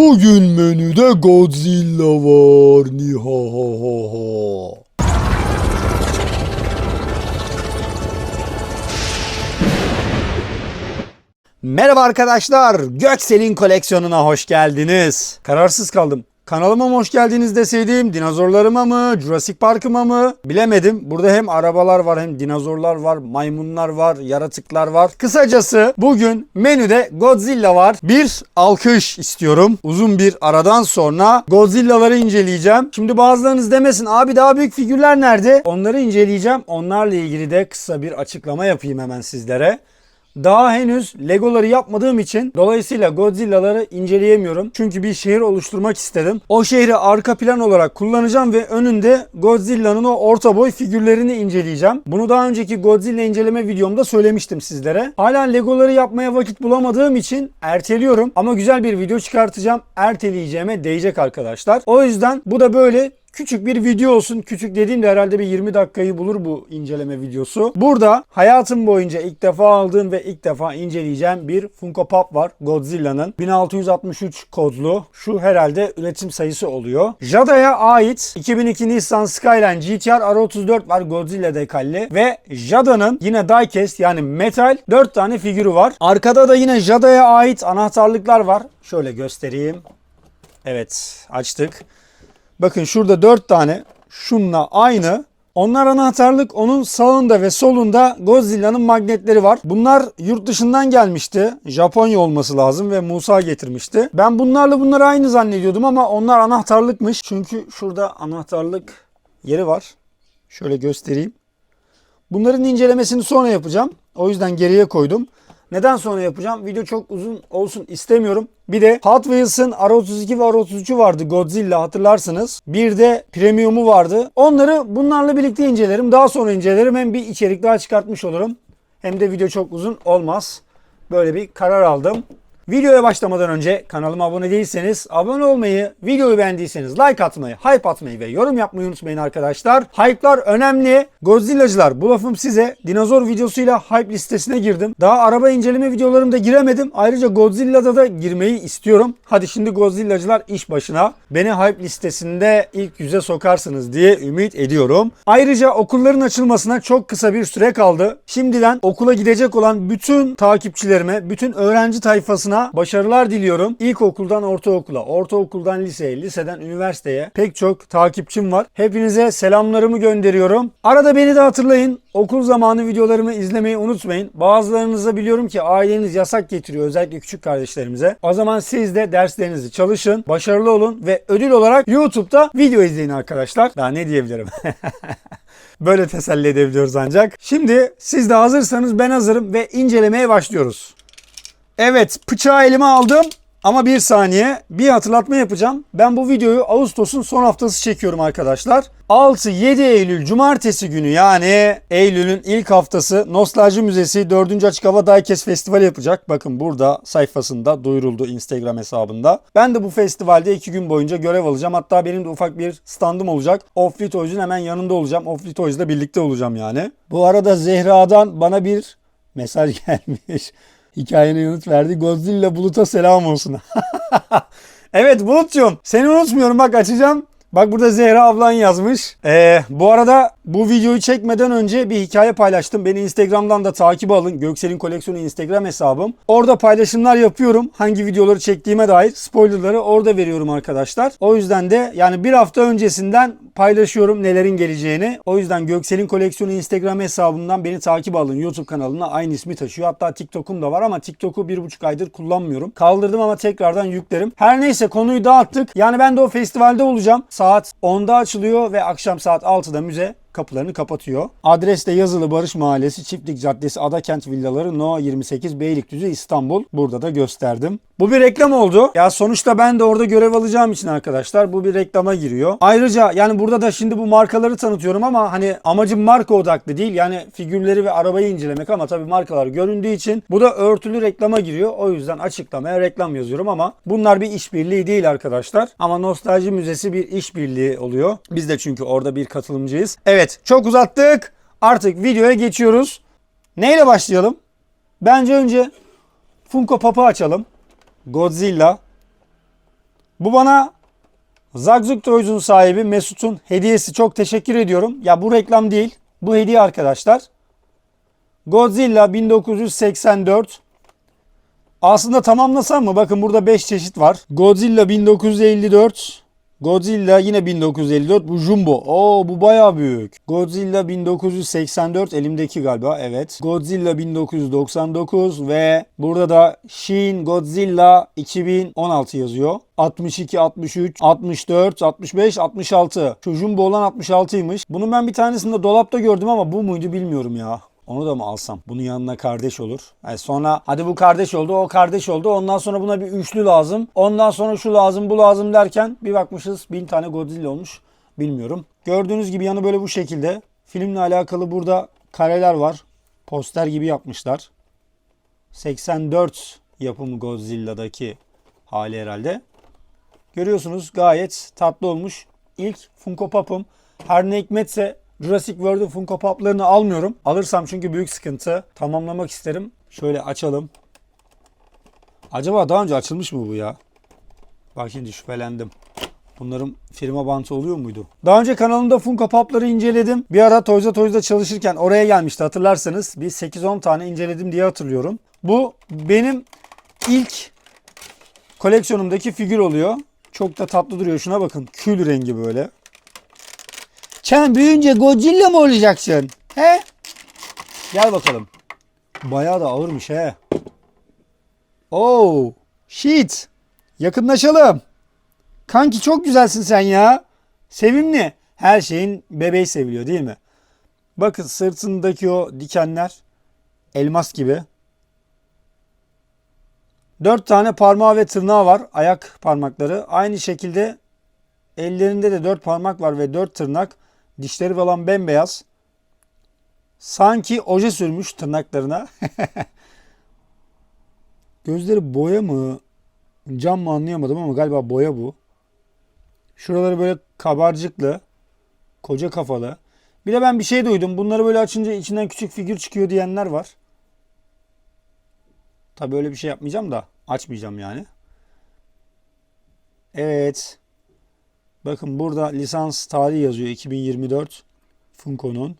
Bugün menüde Godzilla var. Nihahaha. Merhaba arkadaşlar. Göksel'in koleksiyonuna hoş geldiniz. Kararsız kaldım. Kanalıma hoş geldiniz deseydim dinozorlarıma mı, Jurassic Park'ıma mı bilemedim. Burada hem arabalar var hem dinozorlar var, maymunlar var, yaratıklar var. Kısacası bugün menüde Godzilla var. Bir alkış istiyorum. Uzun bir aradan sonra Godzilla'ları inceleyeceğim. Şimdi bazılarınız demesin abi daha büyük figürler nerede? Onları inceleyeceğim. Onlarla ilgili de kısa bir açıklama yapayım hemen sizlere. Daha henüz Legoları yapmadığım için dolayısıyla Godzilla'ları inceleyemiyorum. Çünkü bir şehir oluşturmak istedim. O şehri arka plan olarak kullanacağım ve önünde Godzilla'nın o orta boy figürlerini inceleyeceğim. Bunu daha önceki Godzilla inceleme videomda söylemiştim sizlere. Hala Legoları yapmaya vakit bulamadığım için erteliyorum. Ama güzel bir video çıkartacağım. Erteleyeceğime değecek arkadaşlar. O yüzden bu da böyle Küçük bir video olsun. Küçük dediğimde herhalde bir 20 dakikayı bulur bu inceleme videosu. Burada hayatım boyunca ilk defa aldığım ve ilk defa inceleyeceğim bir Funko Pop var. Godzilla'nın 1663 kodlu. Şu herhalde üretim sayısı oluyor. Jada'ya ait 2002 Nissan Skyline GTR R34 var Godzilla dekalli ve Jada'nın yine diecast yani metal 4 tane figürü var. Arkada da yine Jada'ya ait anahtarlıklar var. Şöyle göstereyim. Evet açtık. Bakın şurada 4 tane şunla aynı. Onlar anahtarlık onun sağında ve solunda Godzilla'nın magnetleri var. Bunlar yurt dışından gelmişti. Japonya olması lazım ve Musa getirmişti. Ben bunlarla bunları aynı zannediyordum ama onlar anahtarlıkmış. Çünkü şurada anahtarlık yeri var. Şöyle göstereyim. Bunların incelemesini sonra yapacağım. O yüzden geriye koydum. Neden sonra yapacağım? Video çok uzun olsun istemiyorum. Bir de Hot Wheels'ın R32 ve R33'ü vardı Godzilla hatırlarsınız. Bir de Premium'u vardı. Onları bunlarla birlikte incelerim. Daha sonra incelerim. Hem bir içerik daha çıkartmış olurum. Hem de video çok uzun olmaz. Böyle bir karar aldım. Videoya başlamadan önce kanalıma abone değilseniz abone olmayı, videoyu beğendiyseniz like atmayı, hype atmayı ve yorum yapmayı unutmayın arkadaşlar. Hype'lar önemli. Godzilla'cılar bu lafım size. Dinozor videosuyla hype listesine girdim. Daha araba inceleme videolarımda giremedim. Ayrıca Godzilla'da da girmeyi istiyorum. Hadi şimdi Godzilla'cılar iş başına. Beni hype listesinde ilk yüze sokarsınız diye ümit ediyorum. Ayrıca okulların açılmasına çok kısa bir süre kaldı. Şimdiden okula gidecek olan bütün takipçilerime, bütün öğrenci tayfasına başarılar diliyorum. İlkokuldan ortaokula, ortaokuldan liseye, liseden üniversiteye pek çok takipçim var. Hepinize selamlarımı gönderiyorum. Arada beni de hatırlayın. Okul zamanı videolarımı izlemeyi unutmayın. Bazılarınıza biliyorum ki aileniz yasak getiriyor özellikle küçük kardeşlerimize. O zaman siz de derslerinizi çalışın, başarılı olun ve ödül olarak YouTube'da video izleyin arkadaşlar. Daha ne diyebilirim? Böyle teselli edebiliyoruz ancak. Şimdi siz de hazırsanız ben hazırım ve incelemeye başlıyoruz. Evet bıçağı elime aldım. Ama bir saniye bir hatırlatma yapacağım. Ben bu videoyu Ağustos'un son haftası çekiyorum arkadaşlar. 6-7 Eylül Cumartesi günü yani Eylül'ün ilk haftası Nostalji Müzesi 4. Açık Hava Diecast Festivali yapacak. Bakın burada sayfasında duyuruldu Instagram hesabında. Ben de bu festivalde 2 gün boyunca görev alacağım. Hatta benim de ufak bir standım olacak. Offlit Toys'un hemen yanında olacağım. Offlit Toys'la birlikte olacağım yani. Bu arada Zehra'dan bana bir mesaj gelmiş. Hikayene yanıt verdi. Godzilla Bulut'a selam olsun. evet Bulut'cum seni unutmuyorum bak açacağım. Bak burada Zehra ablan yazmış. Ee, bu arada bu videoyu çekmeden önce bir hikaye paylaştım. Beni Instagram'dan da takip alın. Göksel'in koleksiyonu Instagram hesabım. Orada paylaşımlar yapıyorum. Hangi videoları çektiğime dair spoilerları orada veriyorum arkadaşlar. O yüzden de yani bir hafta öncesinden paylaşıyorum nelerin geleceğini. O yüzden Göksel'in koleksiyonu Instagram hesabından beni takip alın. YouTube kanalına aynı ismi taşıyor. Hatta TikTok'um da var ama TikTok'u bir buçuk aydır kullanmıyorum. Kaldırdım ama tekrardan yüklerim. Her neyse konuyu dağıttık. Yani ben de o festivalde olacağım. Saat 10'da açılıyor ve akşam saat 6'da müze kapılarını kapatıyor. Adreste yazılı Barış Mahallesi, Çiftlik Caddesi, Adakent Villaları, No 28 Beylikdüzü İstanbul. Burada da gösterdim. Bu bir reklam oldu. Ya sonuçta ben de orada görev alacağım için arkadaşlar bu bir reklama giriyor. Ayrıca yani burada da şimdi bu markaları tanıtıyorum ama hani amacım marka odaklı değil. Yani figürleri ve arabayı incelemek ama tabii markalar göründüğü için bu da örtülü reklama giriyor. O yüzden açıklamaya reklam yazıyorum ama bunlar bir işbirliği değil arkadaşlar. Ama Nostalji Müzesi bir işbirliği oluyor. Biz de çünkü orada bir katılımcıyız. Evet çok uzattık. Artık videoya geçiyoruz. Neyle başlayalım? Bence önce Funko Pop'u açalım. Godzilla. Bu bana Zagzug Toys'un sahibi Mesut'un hediyesi. Çok teşekkür ediyorum. Ya bu reklam değil. Bu hediye arkadaşlar. Godzilla 1984. Aslında tamamlasam mı? Bakın burada 5 çeşit var. Godzilla 1954. Godzilla yine 1954. Bu Jumbo. Oo bu baya büyük. Godzilla 1984 elimdeki galiba. Evet. Godzilla 1999 ve burada da Shin Godzilla 2016 yazıyor. 62, 63, 64, 65, 66. Şu Jumbo olan 66'ymış. Bunun ben bir tanesini de dolapta gördüm ama bu muydu bilmiyorum ya. Onu da mı alsam? Bunun yanına kardeş olur. Yani sonra hadi bu kardeş oldu, o kardeş oldu. Ondan sonra buna bir üçlü lazım. Ondan sonra şu lazım, bu lazım derken bir bakmışız bin tane Godzilla olmuş. Bilmiyorum. Gördüğünüz gibi yanı böyle bu şekilde. Filmle alakalı burada kareler var. Poster gibi yapmışlar. 84 yapımı Godzilla'daki hali herhalde. Görüyorsunuz gayet tatlı olmuş. İlk Funko Pop'um. Her ne hikmetse Jurassic World'un Funko Pop'larını almıyorum. Alırsam çünkü büyük sıkıntı. Tamamlamak isterim. Şöyle açalım. Acaba daha önce açılmış mı bu ya? Bak şimdi şüphelendim. Bunların firma bantı oluyor muydu? Daha önce kanalımda Funko Pop'ları inceledim. Bir ara Toys'a Toys'da çalışırken oraya gelmişti hatırlarsanız. Bir 8-10 tane inceledim diye hatırlıyorum. Bu benim ilk koleksiyonumdaki figür oluyor. Çok da tatlı duruyor. Şuna bakın. Kül rengi böyle. Sen büyüyünce Godzilla mı olacaksın? He? Gel bakalım. Bayağı da ağırmış he. Oh, shit. Yakınlaşalım. Kanki çok güzelsin sen ya. Sevimli. Her şeyin bebeği seviliyor değil mi? Bakın sırtındaki o dikenler elmas gibi. Dört tane parmağı ve tırnağı var. Ayak parmakları. Aynı şekilde ellerinde de dört parmak var ve dört tırnak. Dişleri falan bembeyaz. Sanki oje sürmüş tırnaklarına. Gözleri boya mı? Cam mı anlayamadım ama galiba boya bu. Şuraları böyle kabarcıklı. Koca kafalı. Bir de ben bir şey duydum. Bunları böyle açınca içinden küçük figür çıkıyor diyenler var. Tabii öyle bir şey yapmayacağım da. Açmayacağım yani. Evet. Bakın burada lisans tarihi yazıyor 2024 Funko'nun.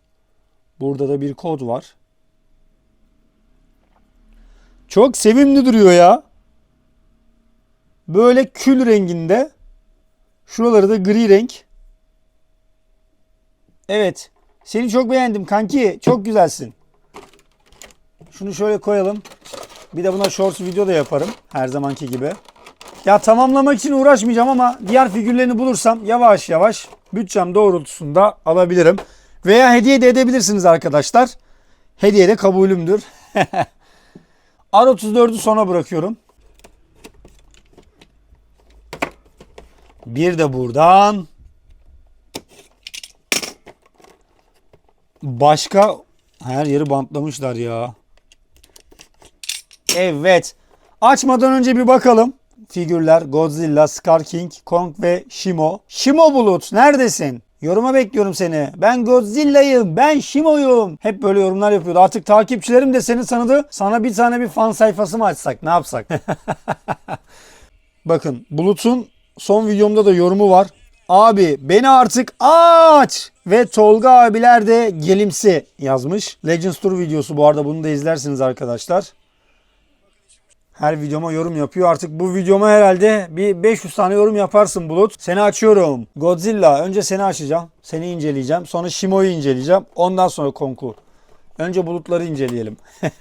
Burada da bir kod var. Çok sevimli duruyor ya. Böyle kül renginde. Şuraları da gri renk. Evet. Seni çok beğendim kanki. Çok güzelsin. Şunu şöyle koyalım. Bir de buna shorts video da yaparım. Her zamanki gibi. Ya tamamlamak için uğraşmayacağım ama diğer figürlerini bulursam yavaş yavaş bütçem doğrultusunda alabilirim. Veya hediye de edebilirsiniz arkadaşlar. Hediye de kabulümdür. R34'ü sona bırakıyorum. Bir de buradan. Başka her yeri bantlamışlar ya. Evet. Açmadan önce bir bakalım. Figürler Godzilla, Scar King, Kong ve Shimo. Shimo Bulut neredesin? Yoruma bekliyorum seni. Ben Godzilla'yım, ben Shimo'yum. Hep böyle yorumlar yapıyordu. Artık takipçilerim de seni tanıdı. Sana bir tane bir fan sayfası mı açsak? Ne yapsak? Bakın Bulut'un son videomda da yorumu var. Abi beni artık aç. Ve Tolga abiler de gelimsi yazmış. Legends Tour videosu bu arada bunu da izlersiniz arkadaşlar. Her videoma yorum yapıyor. Artık bu videoma herhalde bir 500 tane yorum yaparsın Bulut. Seni açıyorum. Godzilla. Önce seni açacağım. Seni inceleyeceğim. Sonra Shimo'yu inceleyeceğim. Ondan sonra Kong'u. Önce bulutları inceleyelim.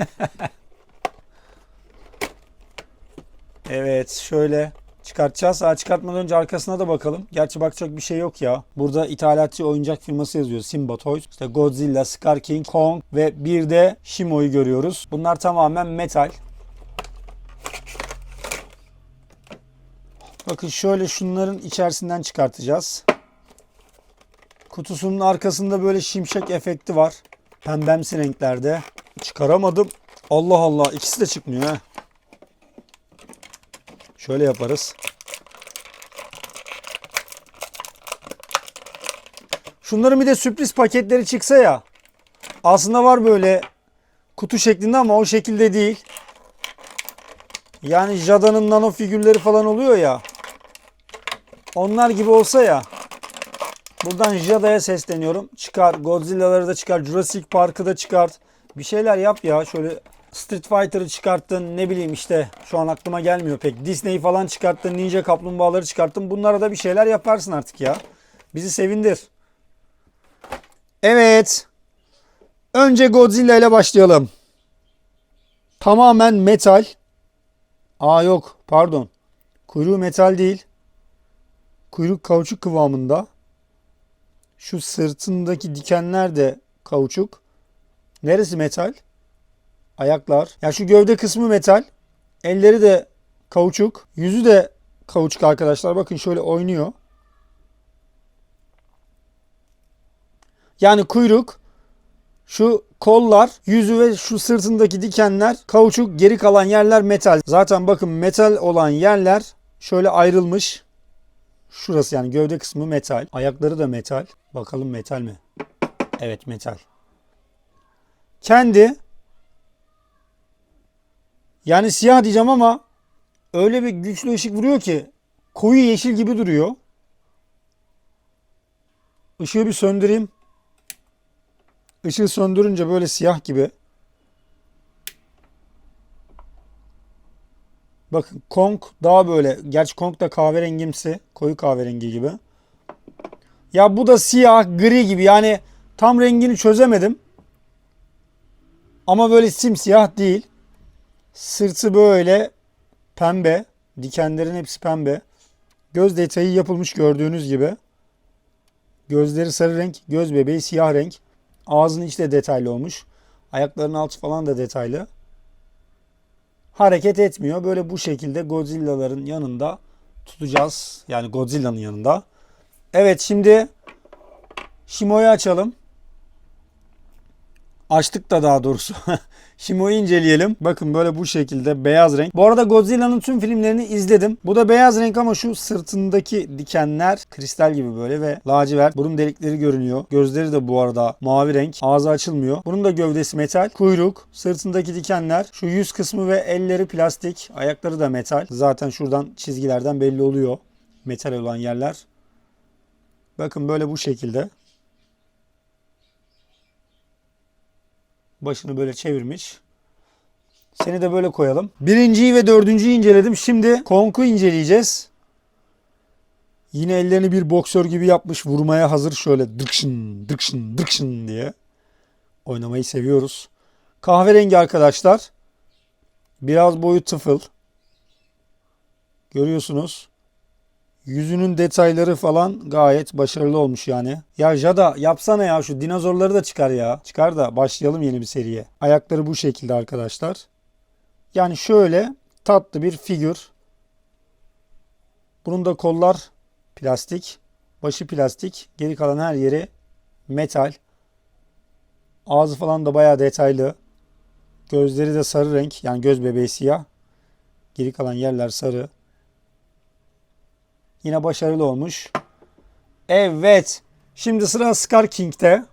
evet şöyle çıkartacağız. Ha, çıkartmadan önce arkasına da bakalım. Gerçi bakacak bir şey yok ya. Burada ithalatçı oyuncak firması yazıyor. Simba Toys. İşte Godzilla, Scar King, Kong ve bir de Shimo'yu görüyoruz. Bunlar tamamen metal. Bakın şöyle şunların içerisinden çıkartacağız. Kutusunun arkasında böyle şimşek efekti var. Pembemsi renklerde. Çıkaramadım. Allah Allah ikisi de çıkmıyor ha. Şöyle yaparız. Şunların bir de sürpriz paketleri çıksa ya. Aslında var böyle kutu şeklinde ama o şekilde değil. Yani Jada'nın nano figürleri falan oluyor ya. Onlar gibi olsa ya. Buradan Jada'ya sesleniyorum. Çıkar. Godzilla'ları da çıkar. Jurassic Park'ı da çıkart. Bir şeyler yap ya. Şöyle Street Fighter'ı çıkarttın. Ne bileyim işte. Şu an aklıma gelmiyor pek. Disney'i falan çıkarttın. Ninja Kaplumbağaları çıkarttın. Bunlara da bir şeyler yaparsın artık ya. Bizi sevindir. Evet. Önce Godzilla ile başlayalım. Tamamen metal. Aa yok pardon. Kuyruğu metal değil. Kuyruk kauçuk kıvamında. Şu sırtındaki dikenler de kauçuk. Neresi metal? Ayaklar. Ya şu gövde kısmı metal. Elleri de kauçuk. Yüzü de kauçuk arkadaşlar. Bakın şöyle oynuyor. Yani kuyruk, şu kollar, yüzü ve şu sırtındaki dikenler kauçuk, geri kalan yerler metal. Zaten bakın metal olan yerler şöyle ayrılmış. Şurası yani gövde kısmı metal. Ayakları da metal. Bakalım metal mi? Evet metal. Kendi yani siyah diyeceğim ama öyle bir güçlü ışık vuruyor ki koyu yeşil gibi duruyor. Işığı bir söndüreyim. Işığı söndürünce böyle siyah gibi. Bakın Kong daha böyle. Gerçi Kong da kahverengimsi. Koyu kahverengi gibi. Ya bu da siyah gri gibi. Yani tam rengini çözemedim. Ama böyle simsiyah değil. Sırtı böyle pembe. Dikenlerin hepsi pembe. Göz detayı yapılmış gördüğünüz gibi. Gözleri sarı renk. Göz bebeği siyah renk. Ağzının içi de detaylı olmuş. Ayaklarının altı falan da detaylı. Hareket etmiyor. Böyle bu şekilde Godzilla'ların yanında tutacağız. Yani Godzilla'nın yanında. Evet şimdi Shimo'yu açalım. Açtık da daha doğrusu. Shimo'yu inceleyelim. Bakın böyle bu şekilde beyaz renk. Bu arada Godzilla'nın tüm filmlerini izledim. Bu da beyaz renk ama şu sırtındaki dikenler kristal gibi böyle ve lacivert. Burun delikleri görünüyor. Gözleri de bu arada mavi renk. Ağzı açılmıyor. Bunun da gövdesi metal. Kuyruk, sırtındaki dikenler. Şu yüz kısmı ve elleri plastik. Ayakları da metal. Zaten şuradan çizgilerden belli oluyor. Metal olan yerler. Bakın böyle bu şekilde. Başını böyle çevirmiş. Seni de böyle koyalım. Birinciyi ve dördüncüyü inceledim. Şimdi Kong'u inceleyeceğiz. Yine ellerini bir boksör gibi yapmış. Vurmaya hazır şöyle dıkşın dıkşın dıkşın diye. Oynamayı seviyoruz. Kahverengi arkadaşlar. Biraz boyu tıfıl. Görüyorsunuz. Yüzünün detayları falan gayet başarılı olmuş yani. Ya Jada yapsana ya şu dinozorları da çıkar ya. Çıkar da başlayalım yeni bir seriye. Ayakları bu şekilde arkadaşlar. Yani şöyle tatlı bir figür. Bunun da kollar plastik. Başı plastik. Geri kalan her yeri metal. Ağzı falan da bayağı detaylı. Gözleri de sarı renk. Yani göz bebeği siyah. Geri kalan yerler sarı. Yine başarılı olmuş. Evet. Şimdi sıra Scar King'de.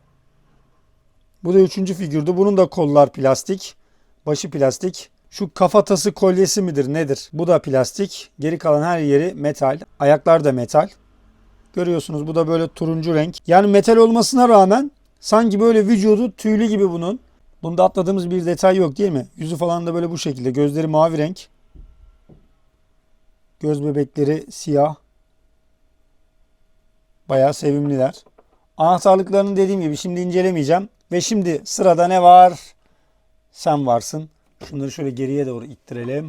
Bu da üçüncü figürdü. Bunun da kollar plastik. Başı plastik. Şu kafatası kolyesi midir nedir? Bu da plastik. Geri kalan her yeri metal. Ayaklar da metal. Görüyorsunuz bu da böyle turuncu renk. Yani metal olmasına rağmen sanki böyle vücudu tüylü gibi bunun. Bunda atladığımız bir detay yok değil mi? Yüzü falan da böyle bu şekilde. Gözleri mavi renk. Göz bebekleri siyah. Bayağı sevimliler. Anahtarlıklarını dediğim gibi şimdi incelemeyeceğim. Ve şimdi sırada ne var? Sen varsın. Şunları şöyle geriye doğru ittirelim.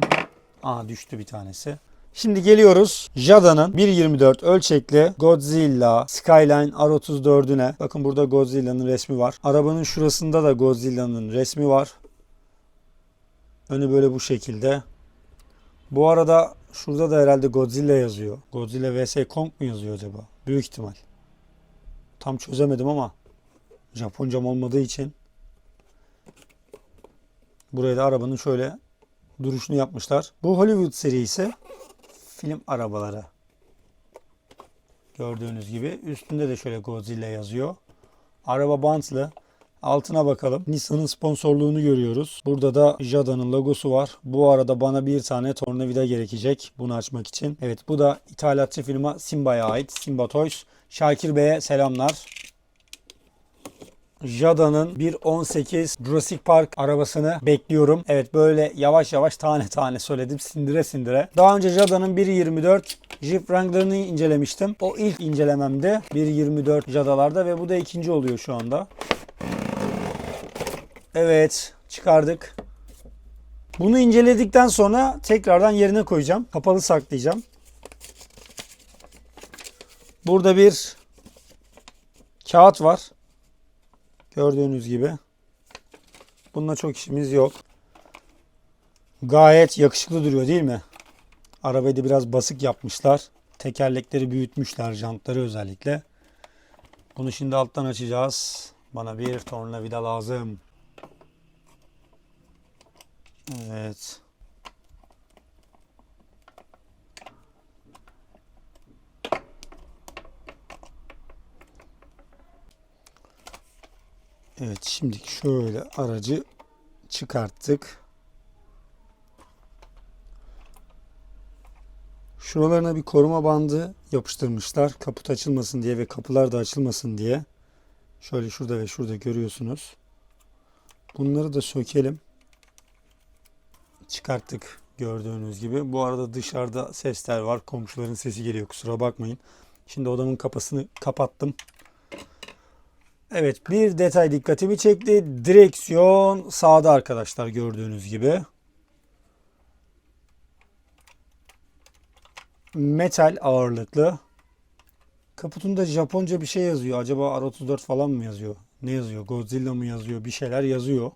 Aa düştü bir tanesi. Şimdi geliyoruz Jada'nın 1.24 ölçekli Godzilla Skyline R34'üne. Bakın burada Godzilla'nın resmi var. Arabanın şurasında da Godzilla'nın resmi var. Önü böyle bu şekilde. Bu arada şurada da herhalde Godzilla yazıyor. Godzilla vs Kong mu yazıyor acaba? Büyük ihtimal. Tam çözemedim ama Japoncam olmadığı için buraya da arabanın şöyle duruşunu yapmışlar. Bu Hollywood serisi film arabaları. Gördüğünüz gibi üstünde de şöyle Godzilla yazıyor. Araba bantlı. Altına bakalım. Nissan'ın sponsorluğunu görüyoruz. Burada da Jada'nın logosu var. Bu arada bana bir tane tornavida gerekecek bunu açmak için. Evet bu da ithalatçı firma Simba'ya ait. Simba Toys. Şakir Bey'e selamlar. Jada'nın 1.18 Jurassic Park arabasını bekliyorum. Evet böyle yavaş yavaş tane tane söyledim sindire sindire. Daha önce Jada'nın 1.24 Jeep Wrangler'ını incelemiştim. O ilk incelememde 1.24 Jada'larda ve bu da ikinci oluyor şu anda. Evet çıkardık. Bunu inceledikten sonra tekrardan yerine koyacağım. Kapalı saklayacağım. Burada bir kağıt var. Gördüğünüz gibi. Bununla çok işimiz yok. Gayet yakışıklı duruyor değil mi? Arabayı da biraz basık yapmışlar. Tekerlekleri büyütmüşler, jantları özellikle. Bunu şimdi alttan açacağız. Bana bir tornavida lazım. Evet. Evet şimdi şöyle aracı çıkarttık. Şuralarına bir koruma bandı yapıştırmışlar. Kaput açılmasın diye ve kapılar da açılmasın diye. Şöyle şurada ve şurada görüyorsunuz. Bunları da sökelim. Çıkarttık gördüğünüz gibi. Bu arada dışarıda sesler var. Komşuların sesi geliyor kusura bakmayın. Şimdi odamın kapısını kapattım. Evet bir detay dikkatimi çekti. Direksiyon sağda arkadaşlar gördüğünüz gibi. Metal ağırlıklı. Kaputunda Japonca bir şey yazıyor. Acaba R34 falan mı yazıyor? Ne yazıyor? Godzilla mı yazıyor? Bir şeyler yazıyor.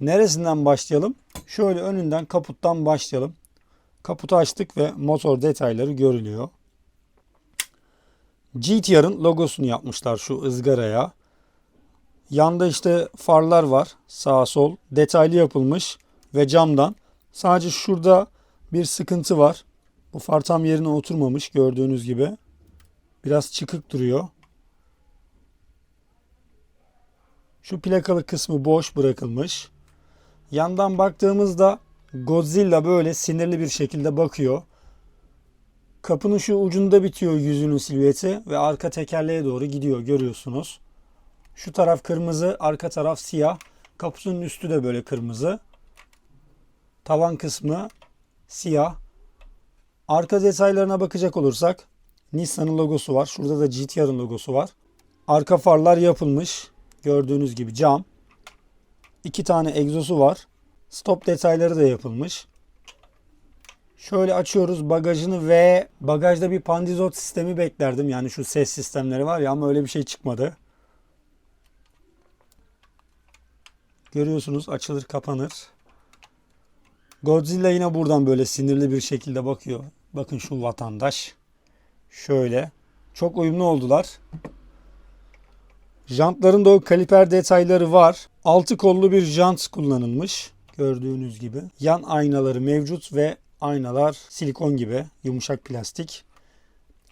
Neresinden başlayalım? Şöyle önünden kaputtan başlayalım. Kaputu açtık ve motor detayları görülüyor. GTR'ın logosunu yapmışlar şu ızgaraya. Yanda işte farlar var. Sağ sol detaylı yapılmış ve camdan. Sadece şurada bir sıkıntı var. Bu far tam yerine oturmamış gördüğünüz gibi. Biraz çıkık duruyor. Şu plakalı kısmı boş bırakılmış. Yandan baktığımızda Godzilla böyle sinirli bir şekilde bakıyor. Kapının şu ucunda bitiyor yüzünün silüeti ve arka tekerleğe doğru gidiyor görüyorsunuz. Şu taraf kırmızı, arka taraf siyah. Kaputunun üstü de böyle kırmızı. Tavan kısmı siyah. Arka detaylarına bakacak olursak Nissan'ın logosu var. Şurada da GTR'ın logosu var. Arka farlar yapılmış. Gördüğünüz gibi cam. İki tane egzosu var. Stop detayları da yapılmış. Şöyle açıyoruz bagajını ve bagajda bir pandizot sistemi beklerdim. Yani şu ses sistemleri var ya ama öyle bir şey çıkmadı. Görüyorsunuz açılır kapanır. Godzilla yine buradan böyle sinirli bir şekilde bakıyor. Bakın şu vatandaş. Şöyle. Çok uyumlu oldular. Jantların da o kaliper detayları var. Altı kollu bir jant kullanılmış. Gördüğünüz gibi. Yan aynaları mevcut ve aynalar silikon gibi yumuşak plastik.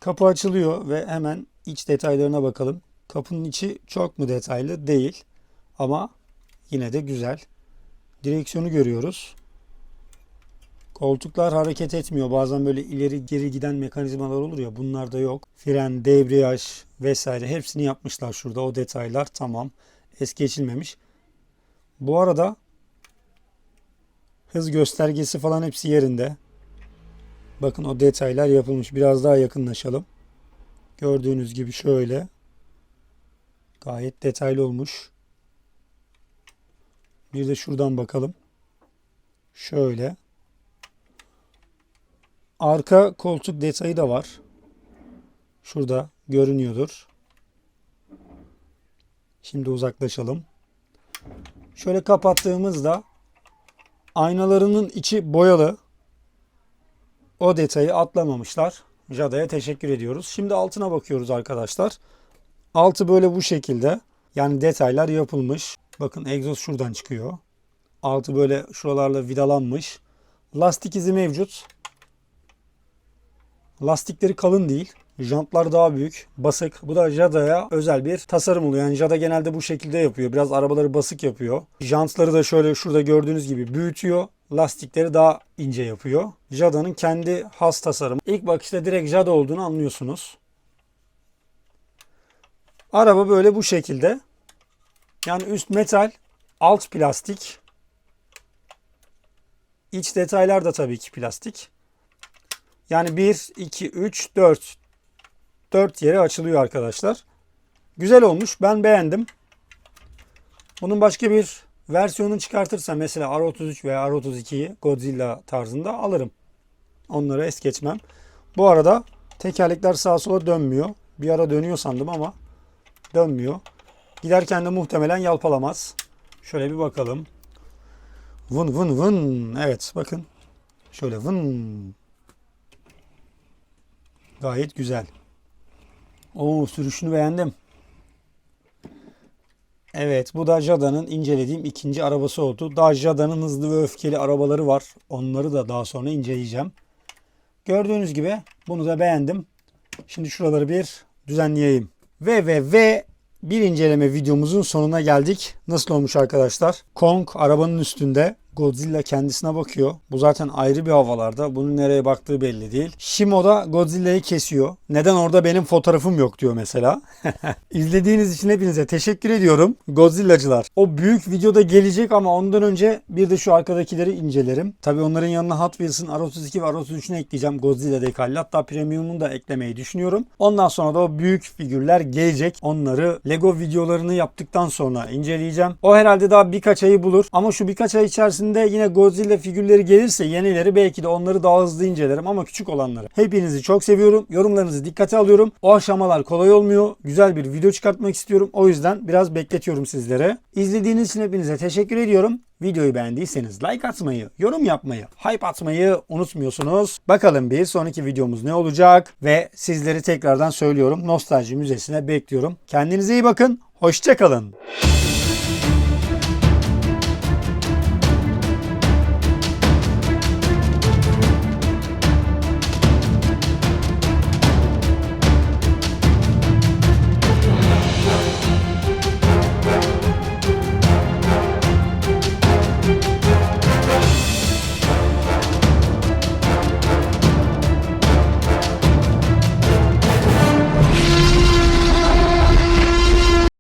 Kapı açılıyor ve hemen iç detaylarına bakalım. Kapının içi çok mu detaylı? Değil. Ama yine de güzel. Direksiyonu görüyoruz. Koltuklar hareket etmiyor. Bazen böyle ileri geri giden mekanizmalar olur ya bunlar da yok. Fren, debriyaj vesaire hepsini yapmışlar şurada. O detaylar tamam. Es geçilmemiş. Bu arada hız göstergesi falan hepsi yerinde. Bakın o detaylar yapılmış. Biraz daha yakınlaşalım. Gördüğünüz gibi şöyle. Gayet detaylı olmuş. Bir de şuradan bakalım. Şöyle. Arka koltuk detayı da var. Şurada görünüyordur. Şimdi uzaklaşalım. Şöyle kapattığımızda aynalarının içi boyalı. O detayı atlamamışlar. Jada'ya teşekkür ediyoruz. Şimdi altına bakıyoruz arkadaşlar. Altı böyle bu şekilde. Yani detaylar yapılmış. Bakın egzoz şuradan çıkıyor. Altı böyle şuralarla vidalanmış. Lastik izi mevcut. Lastikleri kalın değil. Jantlar daha büyük, basık. Bu da Jada'ya özel bir tasarım oluyor. Yani Jada genelde bu şekilde yapıyor. Biraz arabaları basık yapıyor. Jantları da şöyle şurada gördüğünüz gibi büyütüyor. Lastikleri daha ince yapıyor. Jada'nın kendi has tasarımı. İlk bakışta direkt Jada olduğunu anlıyorsunuz. Araba böyle bu şekilde. Yani üst metal, alt plastik. İç detaylar da tabii ki plastik. Yani 1, 2, 3, 4. 4 yere açılıyor arkadaşlar. Güzel olmuş. Ben beğendim. Bunun başka bir versiyonunu çıkartırsam mesela R33 veya R32'yi Godzilla tarzında alırım. Onları es geçmem. Bu arada tekerlekler sağa sola dönmüyor. Bir ara dönüyor sandım ama dönmüyor. Giderken de muhtemelen yalpalamaz. Şöyle bir bakalım. Vın vın vın. Evet bakın. Şöyle vın. Gayet güzel. Oo sürüşünü beğendim. Evet bu da Jada'nın incelediğim ikinci arabası oldu. Daha Jada'nın hızlı ve öfkeli arabaları var. Onları da daha sonra inceleyeceğim. Gördüğünüz gibi bunu da beğendim. Şimdi şuraları bir düzenleyeyim. Ve ve ve bir inceleme videomuzun sonuna geldik. Nasıl olmuş arkadaşlar? Kong arabanın üstünde. Godzilla kendisine bakıyor. Bu zaten ayrı bir havalarda. Bunun nereye baktığı belli değil. Shimo da Godzilla'yı kesiyor. Neden orada benim fotoğrafım yok diyor mesela. İzlediğiniz için hepinize teşekkür ediyorum. Godzilla'cılar. O büyük videoda gelecek ama ondan önce bir de şu arkadakileri incelerim. Tabi onların yanına Hot Wheels'ın R32 ve R33'ünü ekleyeceğim. Godzilla dekalli. Hatta Premium'unu da eklemeyi düşünüyorum. Ondan sonra da o büyük figürler gelecek. Onları Lego videolarını yaptıktan sonra inceleyeceğim. O herhalde daha birkaç ayı bulur. Ama şu birkaç ay içerisinde yine Godzilla figürleri gelirse yenileri belki de onları daha hızlı incelerim ama küçük olanları. Hepinizi çok seviyorum. Yorumlarınızı dikkate alıyorum. O aşamalar kolay olmuyor. Güzel bir video çıkartmak istiyorum. O yüzden biraz bekletiyorum sizlere. İzlediğiniz için hepinize teşekkür ediyorum. Videoyu beğendiyseniz like atmayı, yorum yapmayı, hype atmayı unutmuyorsunuz. Bakalım bir sonraki videomuz ne olacak ve sizleri tekrardan söylüyorum. Nostalji Müzesi'ne bekliyorum. Kendinize iyi bakın. Hoşçakalın.